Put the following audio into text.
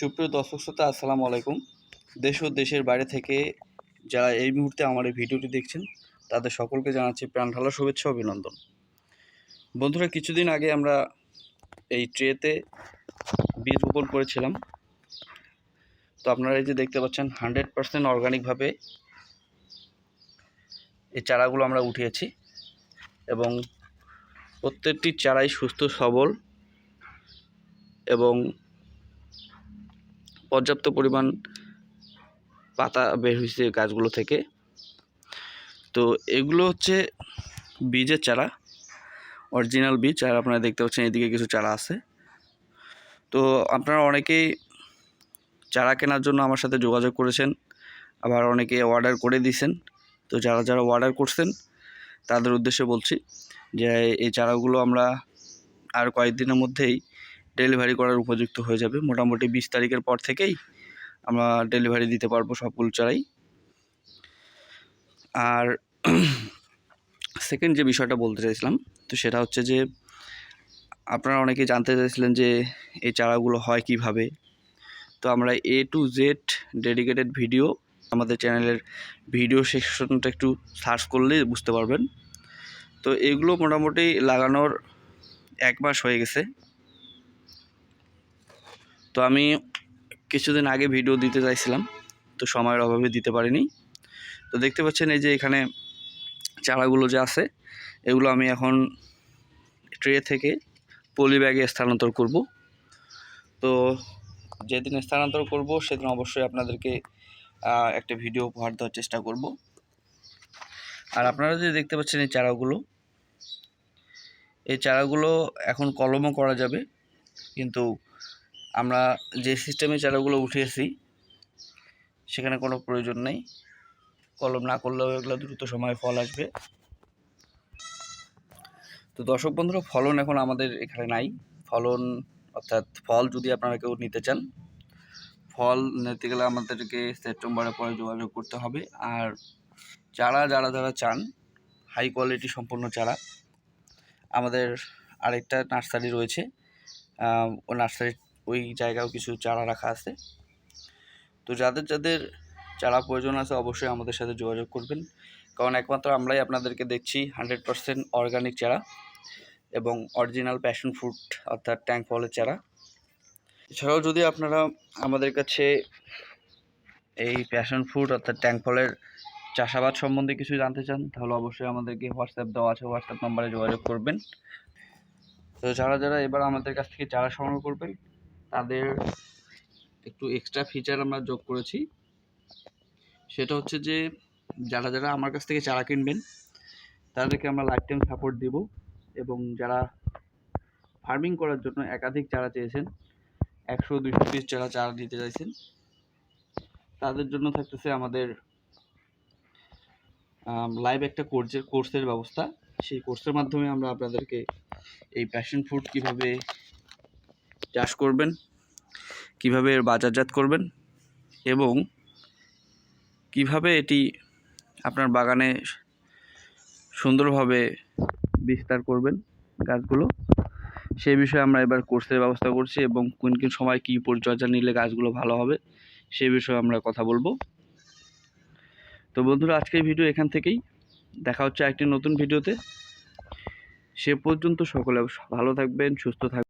সুপ্রিয় দর্শক শ্রোতা, আসসালামু আলাইকুম। দেশ ও দেশের বাইরে থেকে যারা এই মুহূর্তে আমার এই ভিডিওটি দেখছেন, তাদের সকলকে জানাচ্ছি প্রাণ ঢালা শুভেচ্ছা, অভিনন্দন। বন্ধুরা, কিছুদিন আগে আমরা এই ট্রেতে বীজ রোপণ করেছিলাম। তো আপনারা এই যে দেখতে পাচ্ছেন, হান্ড্রেড পার্সেন্ট অর্গানিকভাবে এই চারাগুলো আমরা উঠিয়েছি এবং প্রত্যেকটি চারাই সুস্থ, সবল এবং পর্যাপ্ত পরিমাণ পাতা বের হয়েছে গাছগুলো থেকে। তো এগুলো হচ্ছে বীজের চারা অরিজিনাল বীজ, আর আপনারা দেখতে পাচ্ছেন এদিকে কিছু চারা আছে। তো আপনারা অনেকেই চারা কেনার জন্য আমার সাথে যোগাযোগ করেছেন, আবার অনেকে অর্ডার করে দিয়েছেন। তো যারা যারা অর্ডার করছেন, তাদের উদ্দেশ্যে বলছি যে এই চারাগুলো আমরা আর কয়েকদিনের মধ্যেই ডেলিভারি করার উপযুক্ত হয়ে যাবে। মোটামুটি বিশ তারিখের পর থেকেই আমরা ডেলিভারি দিতে পারব সবগুলো চারাই আর সেকেন্ড যে বিষয়টা বলতে চাইছিলাম, তো সেটা হচ্ছে যে, আপনারা অনেকেই জানতে চাইছিলেন যে, এই চারাগুলো হয় কীভাবে? তো আমরা A to Z dedicated video আমাদের চ্যানেলের ভিডিও সেকশনটা একটু সার্চ করলেই বুঝতে পারবেন। তো এগুলো মোটামুটি লাগানোর এক মাস হয়ে গেছে। তো আমি কিছুদিন আগে ভিডিও দিতে চাইছিলাম, তো সময়ের অভাবে দিতে পারিনি। তো দেখতে পাচ্ছেন এই যে এখানে চারাগুলো যে আছে, এগুলো আমি এখন ট্রে থেকে পলি ব্যাগে স্থানান্তর করব। তো যেদিন স্থানান্তর করব, সেদিন অবশ্যই আপনাদেরকে একটা ভিডিও উপহার দেওয়ার চেষ্টা করব। আর আপনারা যে দেখতে পাচ্ছেন এই চারাগুলো এই চারাগুলো এখন কলমও করা যাবে, কিন্তু আমরা যে সিস্টেমে চারাগুলো উঠিয়েছি সেখানে কোনো প্রয়োজন নেই। কলম না করলেও এগুলো দ্রুত সময়ে ফল আসবে। তো দর্শক বন্ধুরা, ফলন এখন আমাদের এখানে নাই। ফলন, অর্থাৎ ফল যদি আপনারা কেউ নিতে চান, ফল নিতে গেলে আমাদেরকে সেপ্টেম্বরের পরে যোগাযোগ করতে হবে। আর চারা যারা যারা চান হাই কোয়ালিটি সম্পন্ন চারা, আমাদের আরেকটা নার্সারি রয়েছে। ও নার্সারি ওই জায়গাও কিছু চারা রাখা আছে। তো যাদের যাদের চারা প্রয়োজন আছে অবশ্যই আমাদের সাথে যোগাযোগ করবেন। কারণ একমাত্র আমরাই আপনাদেরকে দেখছি হান্ড্রেড পারসেন্ট অর্গানিক চারা এবং অরিজিনাল প্যাশন ফ্রুট অর্থাৎ ট্যাঙ্ক ফলের চারা। এছাড়াও যদি আপনারা আমাদের কাছে এই প্যাশন ফ্রুট অর্থাৎ ট্যাঙ্ক ফলের চাষাবাদ সম্বন্ধে কিছু জানতে চান, তাহলে অবশ্যই আমাদেরকে হোয়াটসঅ্যাপ দেওয়া আছে, হোয়াটসঅ্যাপ নম্বরে যোগাযোগ করবেন। তো যারা যারা এবার আমাদের কাছ থেকে চারা সংগ্রহ করবেন তাদের একটু এক্সট্রা ফিচার আমরা যোগ করেছি। সেটা হচ্ছে যে, যারা যারা আমার কাছ থেকে চারা কিনবেন, তাদেরকে আমরা লাইফ টাইম সাপোর্ট দিব এবং যারা ফার্মিং করার জন্য একাধিক চারা চেয়েছেন, একশো, দুইশো পিস যারা চারা দিতে চাইছেন, তাদের জন্য থাকতেছে আমাদের লাইভ একটা কোর্সের কোর্সের ব্যবস্থা। সেই কোর্সের মাধ্যমে আমরা আপনাদেরকে এই প্যাশন ফ্রুট কীভাবে চাষ করবেন, কীভাবে এর বাজারজাত করবেন এবং কীভাবে এটি আপনার বাগানে সুন্দরভাবে বিস্তার করবেন গাছগুলো সেই বিষয়ে আমরা এবার কোর্সের ব্যবস্থা করছি এবং কোন কোন সময় কী পরিচর্যা নিলে গাছগুলো ভালো হবে সেই বিষয়ে আমরা কথা বলব। তো বন্ধুরা, আজকের ভিডিও এখান থেকেই। দেখা হচ্ছে একটি নতুন ভিডিওতে। সে পর্যন্ত সকলে ভালো থাকবেন, সুস্থ থাকবেন।